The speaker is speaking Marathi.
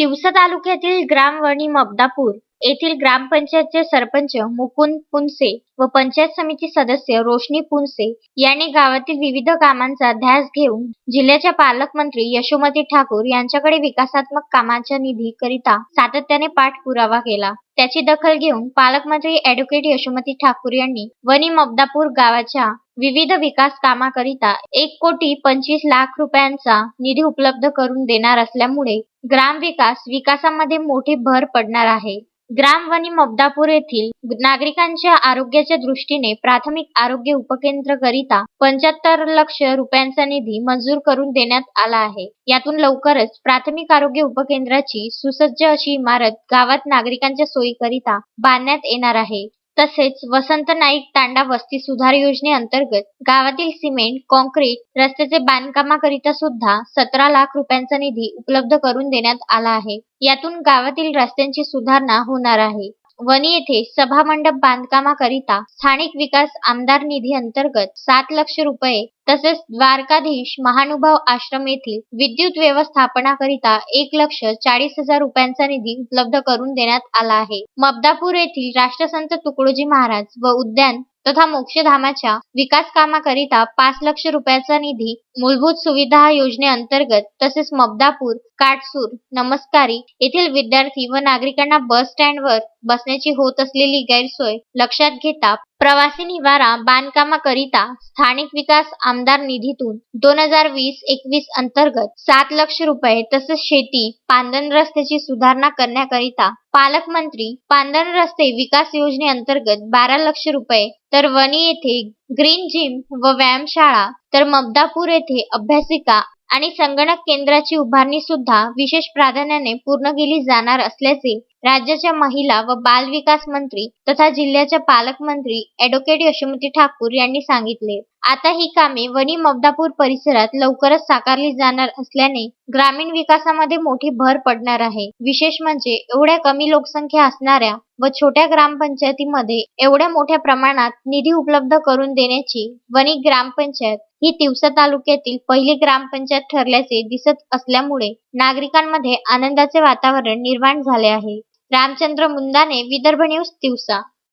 तिवसा तालुक्यातील ग्रामवणी मबदापूर येथील ग्रामपंचायतचे सरपंच मुकुंद पुनसे व पंचायत समिती सदस्य रोशनी पुनसे यांनी गावातील विविध कामांचा ध्यास घेऊन जिल्ह्याच्या पालकमंत्री यशोमती ठाकूर यांच्याकडे विकासात्मक कामांच्या निधी करिता सातत्याने पाठपुरावा केला. त्याची दखल घेऊन पालकमंत्री ॲडव्होकेट यशोमती ठाकूर यांनी वनी मबदापूर गावाच्या विविध विकास कामाकरिता एक कोटी पंचवीस लाख रुपयांचा निधी उपलब्ध करून देणार असल्यामुळे ग्रामविकास विकासामध्ये मोठी भर पडणार आहे. ग्राम आणि मबदापूर येथील नागरिकांच्या आरोग्याच्या दृष्टीने प्राथमिक आरोग्य उपकेंद्र करिता पंच्याहत्तर लक्ष रुपयांचा निधी मंजूर करून देण्यात आला आहे. यातून लवकरच प्राथमिक आरोग्य उपकेंद्राची सुसज्ज अशी इमारत गावात नागरिकांच्या सोयीकरिता बांधण्यात येणार आहे. तसेच वसंत नाईक तांडा वस्ती सुधार योजनेअंतर्गत गावातील सिमेंट कॉन्क्रीट रस्त्याचे बांधकामाकरिता सुद्धा सतरा लाख रुपयांचा निधी उपलब्ध करून देण्यात आला आहे. यातून गावातील रस्त्यांची सुधारणा होणार आहे. वणी येथे सभामंडप बांधकामाकरिता स्थानिक विकास आमदार निधी अंतर्गत सात लक्ष रुपये तसेच द्वारकाधीश महानुभाव आश्रम येथील विद्युत व्यवस्थापनाकरिता एक लक्ष चाळीस हजार रुपयांचा निधी उपलब्ध करून देण्यात आला आहे. मबदापूर येथील राष्ट्रसंत तुकडोजी महाराज व उद्यान तथा मोक्षधामाच्या विकास कामाकरिता पाच लक्ष रुपयाचा निधी मूलभूत सुविधा योजनेअंतर्गत तसेच मबदापूर काटसूर नमस्कारी येथील विद्यार्थी व नागरिकांना बस स्टँडवर बसण्याची होत असलेली गैरसोय लक्षात घेता प्रवासी निवारा बांधकामाकरिता स्थानिक विकास आमदार निधीतून दोन हजार वीस एकवीस अंतर्गत सात लक्ष रुपये तसेच शेती पांदन रस्त्याची सुधारणा करण्याकरिता पालकमंत्री पांदन रस्ते विकास योजनेअंतर्गत बारा लक्ष रुपये तर वणी येथे ग्रीन जिम व व्यायामशाळा तर मबदापूर येथे अभ्यासिका आणि संगणक केंद्राची उभारणी सुद्धा विशेष प्राधान्याने पूर्ण केली जाणार असल्याचे राज्याच्या महिला व बाल विकास मंत्री तथा जिल्ह्याच्या पालकमंत्री ॲडव्होकेट यशोमती ठाकूर यांनी सांगितले. आता ही कामे वणी मबदापूर परिसरात लवकरच साकारली जाणार असल्याने ग्रामीण विकासामध्ये मोठी भर पडणार आहे. विशेष म्हणजे एवढ्या कमी लोकसंख्या असणाऱ्या व छोट्या ग्रामपंचायतीमध्ये एवढ्या मोठ्या प्रमाणात निधी उपलब्ध करून देण्याची वणी ग्रामपंचायत ही तिवसा तालुक्यातील पहिली ग्रामपंचायत ठरल्याचे दिसत असल्यामुळे नागरिकांमध्ये आनंदाचे वातावरण निर्माण झाले आहे. रामचंद्र मुंदाने विदर्भ न्यूज तिवसा.